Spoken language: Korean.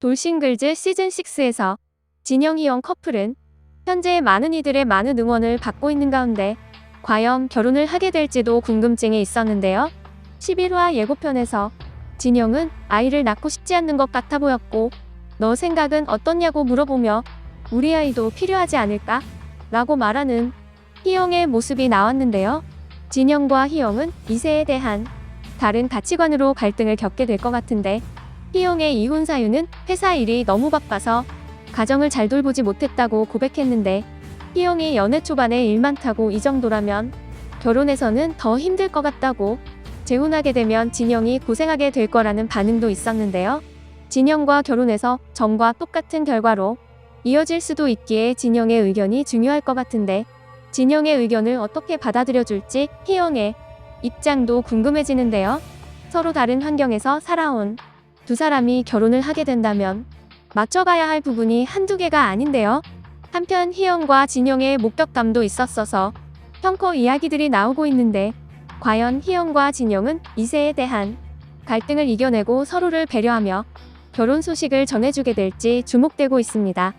돌싱글즈 시즌6에서 진영 희영 커플은 현재 많은 이들의 많은 응원을 받고 있는 가운데 과연 결혼을 하게 될지도 궁금증이 있었는데요. 11화 예고편에서 진영은 아이를 낳고 싶지 않는 것 같아 보였고 너 생각은 어떻냐고 물어보며 우리 아이도 필요하지 않을까? 라고 말하는 희영의 모습이 나왔는데요. 진영과 희영은 이세에 대한 다른 가치관으로 갈등을 겪게 될 것 같은데 희영의 이혼 사유는 회사 일이 너무 바빠서 가정을 잘 돌보지 못했다고 고백했는데 희영이 연애 초반에 일 많다고 이 정도라면 결혼해서는 더 힘들 것 같다고 재혼하게 되면 진영이 고생하게 될 거라는 반응도 있었는데요. 진영과 결혼해서 정과 똑같은 결과로 이어질 수도 있기에 진영의 의견이 중요할 것 같은데 진영의 의견을 어떻게 받아들여 줄지 희영의 입장도 궁금해지는데요. 서로 다른 환경에서 살아온 두 사람이 결혼을 하게 된다면 맞춰가야 할 부분이 한두 개가 아닌데요. 한편 희영과 진영의 목격담도 있었어서 펑커 이야기들이 나오고 있는데 과연 희영과 진영은 이세에 대한 갈등을 이겨내고 서로를 배려하며 결혼 소식을 전해주게 될지 주목되고 있습니다.